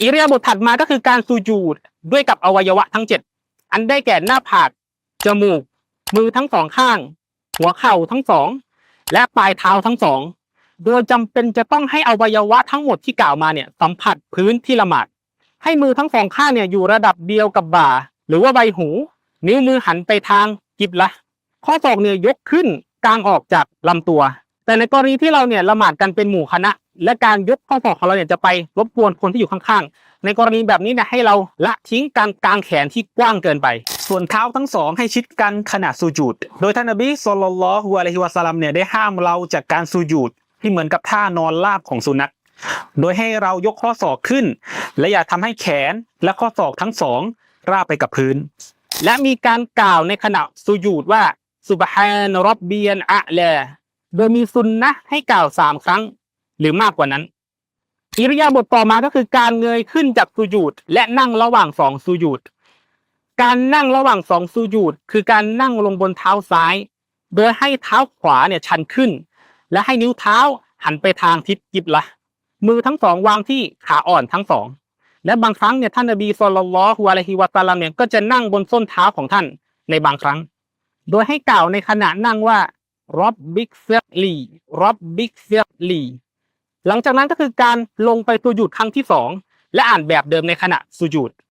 อิริยาบถถัดมาก็คือการสูญูดด้วยกับอวัยวะทั้งเจ็ดอันได้แก่หน้าผาก จมูก มือทั้งสองข้าง หัวเข่าทั้งสอง และปลายเท้าทั้งสอง โดยจำเป็นจะต้องให้อวัยวะทั้งหมดที่กล่าวมาเนี่ยสัมผัสพื้นที่ละหมาด ให้มือทั้งสองข้างเนี่ยอยู่ระดับเดียวกับบ่า หรือว่าใบหู นิ้วมือหันไปทางกิบละ ข้อศอกเนี่ยยกขึ้นกลางออกจากลำตัว แต่ในกรณีที่เราเนี่ยละหมาดกันเป็นหมู่คณะ และการยกข้อศอกของเราเนี่ยจะไปรบกวนคนที่อยู่ข้างๆ ในกรณีแบบนี้เนี่ยให้เราละทิ้งการกางแขนที่กว้างเกินไป ส่วนเท้าทั้งสองให้ชิดกันขณะสูญูด โดยท่านนบีศ็อลลัลลอฮุอะลัยฮิวะซัลลัมเนี่ยได้ห้ามเราจากการสูญูดที่เหมือนกับท่านอนราบของสุนัข โดยให้เรายกข้อศอกขึ้น และอย่าทำให้แขนและข้อศอกทั้งสองราบไปกับพื้น และมีการกล่าวในขณะสุญูดว่าสุบฮานรับเบียนอะแลโดยมีซุนนะห์ให้กล่าวสามครั้ง หรือมากกว่านั้น อิริยาบถต่อมาก็คือการเงยขึ้นจากสุญูดและนั่งระหว่างสองสุญูดการนั่งระหว่างสองสุญูดคือการนั่งลงบนเท้าซ้าย โดยให้เท้าขวาเนี่ยชันขึ้น และให้นิ้วเท้าหันไปทางทิศกิบละมือทั้งสองวางที่ขาอ่อนทั้งสอง และบางครั้งเนี่ยท่านนบีสุลต่านละฮ์อะลัยฮิวะซัลลัมเนี่ยก็จะนั่งบนส้นเท้าของท่านในบางครั้ง โดยให้กล่าวในขณะนั่งว่ารอบบิกเฟียลีรอบบิกเฟียลี หลังจากนั้นก็คือการลงไปสูยูดครั้งที่สองและอ่านแบบเดิมในขณะสุญูด